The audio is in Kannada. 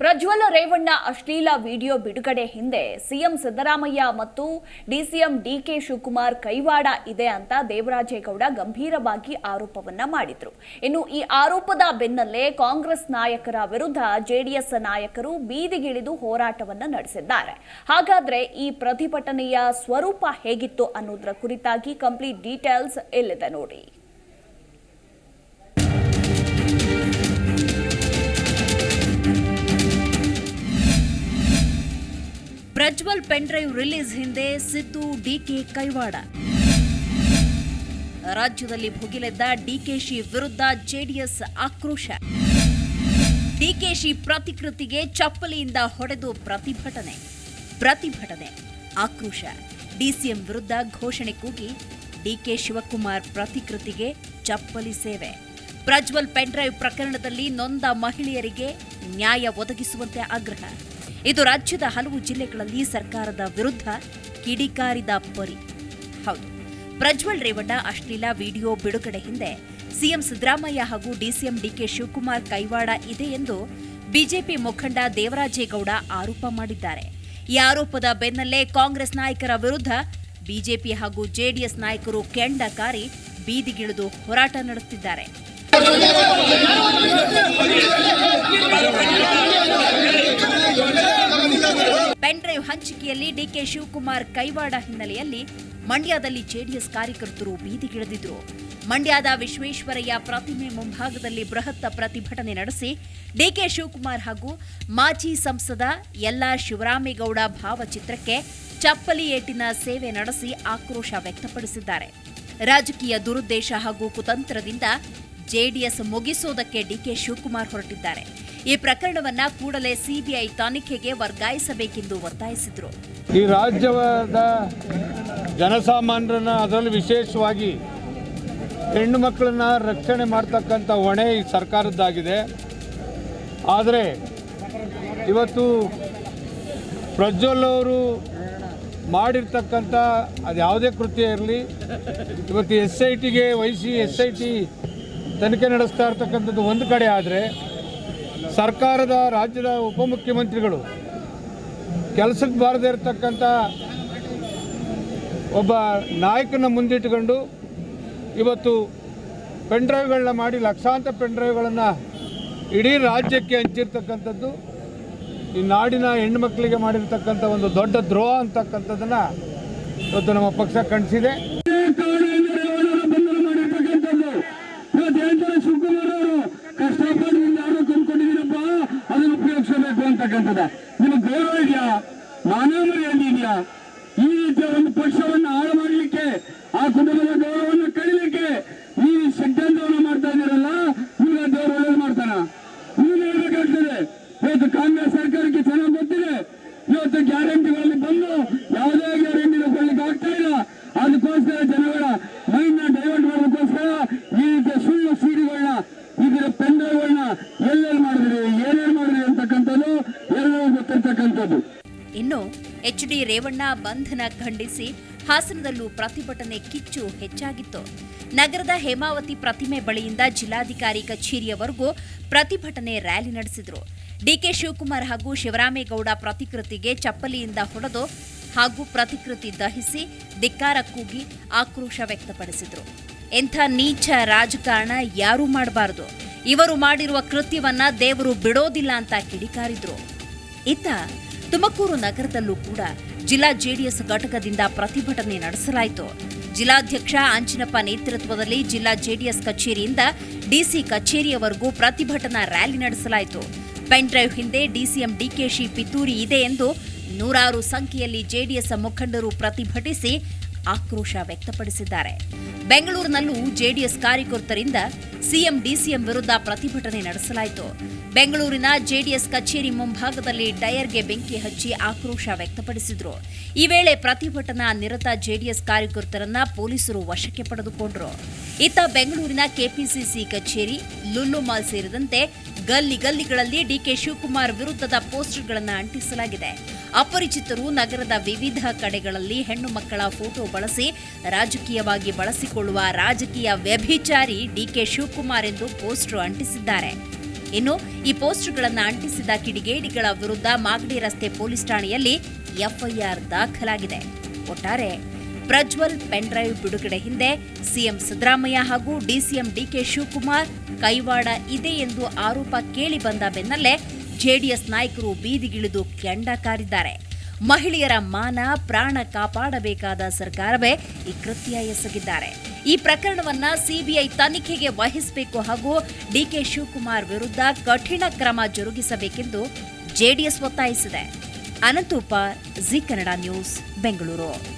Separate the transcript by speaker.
Speaker 1: ಪ್ರಜ್ವಲ ರೇವಣ್ಣ ಅಶ್ಲೀಲ ವಿಡಿಯೋ ಬಿಡುಗಡೆ ಹಿಂದೆ ಸಿಎಂ ಸಿದ್ದರಾಮಯ್ಯ ಮತ್ತು ಡಿಸಿಎಂ ಡಿಕೆ ಶಿವಕುಮಾರ್ ಕೈವಾಡ ಇದೆ ಅಂತ ದೇವರಾಜೇಗೌಡ ಗಂಭೀರವಾಗಿ ಆರೋಪವನ್ನ ಮಾಡಿದ್ರು. ಇನ್ನು ಈ ಆರೋಪದ ಬೆನ್ನಲ್ಲೇ ಕಾಂಗ್ರೆಸ್ ನಾಯಕರ ವಿರುದ್ಧ ಜೆಡಿಎಸ್ ನಾಯಕರು ಬೀದಿಗಿಳಿದು ಹೋರಾಟವನ್ನ ನಡೆಸಿದ್ದಾರೆ. ಹಾಗಾದ್ರೆ ಈ ಪ್ರತಿಭಟನೆಯ ಸ್ವರೂಪ ಹೇಗಿತ್ತು ಅನ್ನೋದರ ಕುರಿತಾಗಿ ಕಂಪ್ಲೀಟ್ ಡೀಟೇಲ್ಸ್ ಇಲ್ಲಿದೆ ನೋಡಿ.
Speaker 2: ಪ್ರಜ್ವಲ್ ಪೆನ್ಡ್ರೈವ್ ರಿಲೀಸ್ ಹಿಂದೆ ಸಿದ್ದು ಡಿಕೆ ಕೈವಾಡ. ರಾಜ್ಯದಲ್ಲಿ ಭುಗಿಲೆದ್ದ ಡಿಕೆಶಿ ವಿರುದ್ಧ ಜೆಡಿಎಸ್ ಆಕ್ರೋಶ. ಡಿಕೆಶಿ ಪ್ರತಿಕೃತಿಗೆ ಚಪ್ಪಲಿಯಿಂದ ಹೊಡೆದು ಪ್ರತಿಭಟನೆ. ಪ್ರತಿಭಟನೆ, ಆಕ್ರೋಶ. ಡಿಸಿಎಂ ವಿರುದ್ಧ ಘೋಷಣೆ ಕೂಗಿ ಡಿಕೆ ಶಿವಕುಮಾರ್ ಪ್ರತಿಕೃತಿಗೆ ಚಪ್ಪಲಿ ಸೇವೆ. ಪ್ರಜ್ವಲ್ ಪೆನ್ಡ್ರೈವ್ ಪ್ರಕರಣದಲ್ಲಿ ನೊಂದ ಮಹಿಳೆಯರಿಗೆ ನ್ಯಾಯ ಒದಗಿಸುವಂತೆ ಆಗ್ರಹ. ಇದು ರಾಜ್ಯದ ಹಲವು ಜಿಲ್ಲೆಗಳಲ್ಲಿ ಸರ್ಕಾರದ ವಿರುದ್ಧ ಕಿಡಿಕಾರಿದ ಪರಿ. ಹೌದು. ಪ್ರಜ್ವಲ್ ರೇವಣ್ಣ, ಅಶ್ಲೀಲ ವಿಡಿಯೋ ಬಿಡುಗಡೆ ಹಿಂದೆ ಸಿಎಂ ಸಿದ್ದರಾಮಯ್ಯ ಹಾಗೂ ಡಿಸಿಎಂ ಡಿಕೆ ಶಿವಕುಮಾರ್ ಕೈವಾಡ ಇದೆ ಎಂದು ಬಿಜೆಪಿ ಮುಖಂಡ ದೇವರಾಜೇಗೌಡ ಆರೋಪ ಮಾಡಿದ್ದಾರೆ. ಈ ಆರೋಪದ ಬೆನ್ನಲ್ಲೇ ಕಾಂಗ್ರೆಸ್ ನಾಯಕರ ವಿರುದ್ಧ ಬಿಜೆಪಿ ಹಾಗೂ ಜೆಡಿಎಸ್ ನಾಯಕರು ಕೆಂಡ ಕಾರಿ ಬೀದಿಗಿಳಿದು ಹೋರಾಟ ನಡೆಸುತ್ತಿದ್ದಾರೆ. ಪೆನ್ಡ್ರೈವ್ ಹಂಚಿಕೆಯಲ್ಲಿ ಡಿಕೆ ಶಿವಕುಮಾರ್ ಕೈವಾಡ ಹಿನ್ನೆಲೆಯಲ್ಲಿ ಮಂಡ್ಯದಲ್ಲಿ ಜೆಡಿಎಸ್ ಕಾರ್ಯಕರ್ತರು ಬೀದಿಗಿಳಿದಿದ್ರು. ಮಂಡ್ಯದ ವಿಶ್ವೇಶ್ವರಯ್ಯ ಪ್ರತಿಮೆ ಮುಂಭಾಗದಲ್ಲಿ ಬೃಹತ್ ಪ್ರತಿಭಟನೆ ನಡೆಸಿ ಡಿಕೆ ಶಿವಕುಮಾರ್ ಹಾಗೂ ಮಾಜಿ ಸಂಸದ ಯಲ್ಲಾ ಶಿವರಾಮೇಗೌಡ ಭಾವಚಿತ್ರಕ್ಕೆ ಚಪ್ಪಲಿ ಏಟಿನ ಸೇವೆ ನಡೆಸಿ ಆಕ್ರೋಶ ವ್ಯಕ್ತಪಡಿಸಿದ್ದಾರೆ. ರಾಜಕೀಯ ದುರುದ್ದೇಶ ಹಾಗೂ ಕುತಂತ್ರದಿಂದ ಜೆಡಿಎಸ್ ಮುಗಿಸೋದಕ್ಕೆ ಡಿಕೆ ಶಿವಕುಮಾರ್ ಹೊರಟಿದ್ದಾರೆ. ಈ ಪ್ರಕರಣವನ್ನ ಕೂಡಲೇ ಸಿಬಿಐ ತನಿಖೆಗೆ ವರ್ಗಾಯಿಸಬೇಕೆಂದು ಒತ್ತಾಯಿಸಿದರು.
Speaker 3: ಈ ರಾಜ್ಯದ ಜನಸಾಮಾನ್ಯರನ್ನ ಅದರಲ್ಲಿ ವಿಶೇಷವಾಗಿ ಹೆಣ್ಣು ಮಕ್ಕಳನ್ನ ರಕ್ಷಣೆ ಮಾಡ್ತಕ್ಕಂಥ ಹೊಣೆ ಈ ಸರ್ಕಾರದ್ದಾಗಿದೆ. ಆದರೆ ಇವತ್ತು ಪ್ರಜ್ವಲ್ ಅವರು ಮಾಡಿರ್ತಕ್ಕಂಥ ಅದು ಯಾವುದೇ ಕೃತ್ಯ ಇರಲಿ, ಇವತ್ತು ಎಸ್ ಐ ಟಿಗೆ ವಹಿಸಿ ಎಸ್ ಐ ಟಿ ತನಿಖೆ ನಡೆಸ್ತಾ ಇರ್ತಕ್ಕಂಥದ್ದು ಒಂದು ಕಡೆ ಆದರೆ ಸರ್ಕಾರದ ರಾಜ್ಯದ ಉಪಮುಖ್ಯಮಂತ್ರಿಗಳು ಕೆಲಸಕ್ಕೆ ಬಾರದೇ ಇರತಕ್ಕಂಥ ಒಬ್ಬ ನಾಯಕನ ಮುಂದಿಟ್ಟುಕೊಂಡು ಇವತ್ತು ಪೆನ್ಡ್ರೈವ್ಗಳನ್ನ ಮಾಡಿ ಲಕ್ಷಾಂತರ ಪೆನ್ಡ್ರೈವ್ಗಳನ್ನು ಇಡೀ ರಾಜ್ಯಕ್ಕೆ ಹಂಚಿರ್ತಕ್ಕಂಥದ್ದು, ಈ ನಾಡಿನ ಹೆಣ್ಮಕ್ಳಿಗೆ ಮಾಡಿರ್ತಕ್ಕಂಥ ಒಂದು ದೊಡ್ಡ ದ್ರೋಹ ಅಂತಕ್ಕಂಥದ್ದನ್ನು ಇವತ್ತು ನಮ್ಮ ಪಕ್ಷ ಖಂಡಿಸಿದೆ
Speaker 4: ಶಿವಕುಮಾರ್ ಅವರು ಕಷ್ಟಪಟ್ಟು ಯಾರು ಕೊಂಡ್ಕೊಂಡಿದ್ದೀರಪ್ಪ ಅದನ್ನು ಉಪಯೋಗಿಸಬೇಕು ಅಂತಕ್ಕಂಥದ್ದು ನಿಮಗೆ ಗೌರವ ಇದೆಯಾ? ಮಾನವರಿಯಲ್ಲಿ ಇದೆಯಾ? ಈ ರೀತಿಯ ಒಂದು ಪಕ್ಷವನ್ನು ಹಾಳು ಮಾಡಲಿಕ್ಕೆ, ಆ ಕುಟುಂಬದ ಗೌರವವನ್ನು ಕಡಿಲಿಕ್ಕೆ ನೀವು ಷಡ್ಯಂತ್ರವನ್ನು ಮಾಡ್ತಾ ಇದ್ದೀರಲ್ಲ, ನಿಮ್ಗೆ ದೇವರು ಒಳ್ಳೇದು ಮಾಡ್ತಾನ? ನೀವು ಹೇಳ್ಬೇಕಾಗ್ತದೆ, ಇವತ್ತು ಕಾಂಗ್ರೆಸ್ ಸರ್ಕಾರಕ್ಕೆ ಚೆನ್ನಾಗಿ ಗೊತ್ತಿದೆ. ಇವತ್ತು ಗ್ಯಾರಂಟಿಗಳಲ್ಲಿ ಬಂದು ಯಾವುದೇ ಗ್ಯಾರಂಟಿ ಕೊಡ್ಲಿಕ್ಕೆ ಆಗ್ತಾ ಇಲ್ಲ. ಅದಕ್ಕೋಸ್ಕರ ಜನಗಳ
Speaker 2: ಡಿ ರೇವಣ್ಣ ಬಂಧನ ಖಂಡಿಸಿ ಹಾಸನದಲ್ಲೂ ಪ್ರತಿಭಟನೆ ಕಿಚ್ಚು ಹೆಚ್ಚಾಗಿತ್ತು. ನಗರದ ಹೇಮಾವತಿ ಪ್ರತಿಮೆ ಬಳಿಯಿಂದ ಜಿಲ್ಲಾಧಿಕಾರಿ ಕಚೇರಿಯವರೆಗೂ ಪ್ರತಿಭಟನೆ ರ್ಯಾಲಿ ನಡೆಸಿದರು. ಡಿಕೆ ಶಿವಕುಮಾರ್ ಹಾಗೂ ಶಿವರಾಮೇಗೌಡ ಪ್ರತಿಕೃತಿಗೆ ಚಪ್ಪಲಿಯಿಂದ ಹೊಡೆದು ಹಾಗೂ ಪ್ರತಿಕೃತಿ ದಹಿಸಿ ಧಿಕ್ಕಾರ ಕೂಗಿ ಆಕ್ರೋಶ ವ್ಯಕ್ತಪಡಿಸಿದರು. ಎಂಥ ನೀಚ ರಾಜಕಾರಣ ಯಾರೂ ಮಾಡಬಾರದು. ಇವರು ಮಾಡಿರುವ ಕೃತ್ಯವನ್ನ ದೇವರು ಬಿಡೋದಿಲ್ಲ ಅಂತ ಕಿಡಿಕಾರಿದ್ರು. ಇತ್ತ ತುಮಕೂರು ನಗರದಲ್ಲೂ ಕೂಡ ಜಿಲ್ಲಾ ಜೆಡಿಎಸ್ ಘಟಕದಿಂದ ಪ್ರತಿಭಟನೆ ನಡೆಸಲಾಯಿತು. ಜಿಲ್ಲಾಧ್ಯಕ್ಷ ಅಂಚಿನಪ್ಪ ನೇತೃತ್ವದಲ್ಲಿ ಜಿಲ್ಲಾ ಜೆಡಿಎಸ್ ಕಚೇರಿಯಿಂದ ಡಿಸಿ ಕಚೇರಿಯವರೆಗೂ ಪ್ರತಿಭಟನಾ ರ್ಯಾಲಿ ನಡೆಸಲಾಯಿತು. ಪೆನ್ ಡ್ರೈವ್ ಹಿಂದೆ ಡಿಸಿಎಂ ಡಿಕೆಶಿ ಪಿತೂರಿ ಇದೆ ಎಂದು ನೂರಾರು ಸಂಖ್ಯೆಯಲ್ಲಿ ಜೆಡಿಎಸ್ ಮುಖಂಡರು ಪ್ರತಿಭಟಿಸಿ ಆಕ್ರೋಶ ವ್ಯಕ್ತಪಡಿಸಿದ್ದಾರೆ. ಬೆಂಗಳೂರಿನಲ್ಲೂ ಜೆಡಿಎಸ್ ಕಾರ್ಯಕರ್ತರಿಂದ ಸಿಎಂ, ಡಿಸಿಎಂ ವಿರುದ್ಧ ಪ್ರತಿಭಟನೆ ನಡೆಸಲಾಯಿತು. ಬೆಂಗಳೂರಿನ ಜೆಡಿಎಸ್ ಕಚೇರಿ ಮುಂಭಾಗದಲ್ಲಿ ಟೈರ್ಗೆ ಬೆಂಕಿ ಹಚ್ಚಿ ಆಕ್ರೋಶ ವ್ಯಕ್ತಪಡಿಸಿದ್ರು. ಈ ವೇಳೆ ಪ್ರತಿಭಟನಾ ನಿರತ ಜೆಡಿಎಸ್ ಕಾರ್ಯಕರ್ತರನ್ನ ಪೊಲೀಸರು ವಶಕ್ಕೆ ಪಡೆದುಕೊಂಡರು. ಇತ್ತ ಬೆಂಗಳೂರಿನ ಕೆಪಿಸಿಸಿ ಕಚೇರಿ ಲುಲ್ಲು ಮಾಲ್ ಸೇರಿದಂತೆ ಗಲ್ಲಿ ಗಲ್ಲಿಗಳಲ್ಲಿ ಡಿಕೆ ಶಿವಕುಮಾರ್ ವಿರುದ್ಧದ ಪೋಸ್ಟರ್ಗಳನ್ನು ಅಂಟಿಸಲಾಗಿದೆ. ಅಪರಿಚಿತರು ನಗರದ ವಿವಿಧ ಕಡೆಗಳಲ್ಲಿ ಹೆಣ್ಣು ಮಕ್ಕಳ ಫೋಟೋ ಬಳಸಿ, ರಾಜಕೀಯವಾಗಿ ಬಳಸಿಕೊಳ್ಳುವ ರಾಜಕೀಯ ವ್ಯಭಿಚಾರಿ ಡಿಕೆ ಶಿವಕುಮಾರ್ ಎಂದು ಪೋಸ್ಟರ್ ಅಂಟಿಸಿದ್ದಾರೆ. ಇನ್ನು, ಈ ಪೋಸ್ಟರ್ಗಳನ್ನು ಅಂಟಿಸಿದ ಕಿಡಿಗೇಡಿಗಳ ವಿರುದ್ಧ ಮಾಗಡಿ ರಸ್ತೆ ಪೊಲೀಸ್ ಠಾಣೆಯಲ್ಲಿ ಎಫ್ಐಆರ್ ದಾಖಲಾಗಿದೆ. ಒಟ್ಟಾರೆ ಪ್ರಜ್ವಲ್ ಪೆನ್ಡ್ರೈವ್ ಬಿಡುಗಡೆ ಹಿಂದೆ ಸಿಎಂ ಸಿದ್ದರಾಮಯ್ಯ ಹಾಗೂ ಡಿಸಿಎಂ ಡಿಕೆ ಶಿವಕುಮಾರ್ ಕೈವಾಡ ಇದೆ ಎಂದು ಆರೋಪ ಕೇಳಿ ಬಂದ ಬೆನ್ನಲ್ಲೇ ಜೆಡಿಎಸ್ ನಾಯಕರು ಬೀದಿಗಿಳಿದು ಕೆಂಡ ಕಾರಿದ್ದಾರೆ. ಮಹಿಳೆಯರ ಮಾನ, ಪ್ರಾಣ ಕಾಪಾಡಬೇಕಾದ ಸರ್ಕಾರವೇ ಈ ಕೃತ್ಯ ಎಸಗಿದ್ದಾರೆ. ಈ ಪ್ರಕರಣವನ್ನ ಸಿಬಿಐ ತನಿಖೆಗೆ ವಹಿಸಬೇಕು ಹಾಗೂ ಡಿಕೆ ಶಿವಕುಮಾರ್ ವಿರುದ್ಧ ಕಠಿಣ ಕ್ರಮ ಜರುಗಿಸಬೇಕೆಂದು ಜೆಡಿಎಸ್ ಒತ್ತಾಯಿಸಿದೆ. ಅನಂತೂಪ, Zee Kannada news, Bengaluru.